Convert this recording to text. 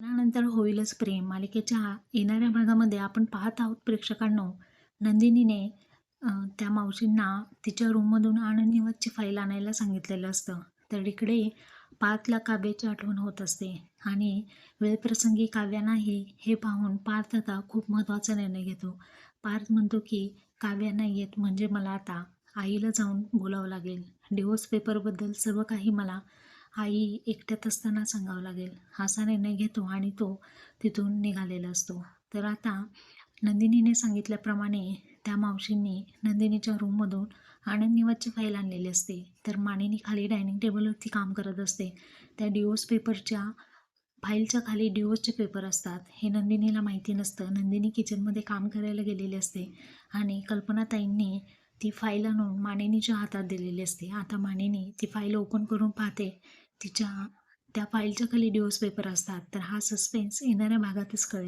त्यानंतर होईलच प्रेम. मालिकेच्या येणाऱ्या भागामध्ये आपण पाहत आहोत प्रेक्षकांनो नंदिनीने त्या मावशींना तिच्या रूममधून आनंदनिवतची फाईल आणायला सांगितलेलं असतं. तर इकडे पार्थला काव्याची आठवण होत असते आणि वेळप्रसंगी काव्या नाही हे पाहून पार्थ आता खूप महत्त्वाचा निर्णय घेतो. पार्थ म्हणतो की काव्या नाही येत म्हणजे मला आता आईला जाऊन बोलावं लागेल. डिवोर्स पेपरबद्दल सर्व काही मला आई एकट्यात असताना सांगावं लागेल. असा निर्णय घेतो आणि तो तिथून निघालेला असतो. तर आता नंदिनीने सांगितल्याप्रमाणे त्या मावशींनी नंदिनीच्या रूममधून आनंद निवासची फाईल आणलेली असते. तर मानिनी खाली डायनिंग टेबलवरती काम करत असते. त्या डिवोर्स पेपरच्या फाईलच्या खाली डिओसचे पेपर असतात. हे नंदिनीला माहिती नसतं. नंदिनी किचनमध्ये काम करायला गेलेली असते आणि कल्पनाताईंनी ती फाईल आणून मानिनीच्या हातात दिलेली असते. आता मानिनी ती फाईल ओपन करून पाहते. तिच्या त्या फाईलच्या खाली डिवोर्स पेपर असतात. तर हा सस्पेन्स येणाऱ्या भागातच कळेल.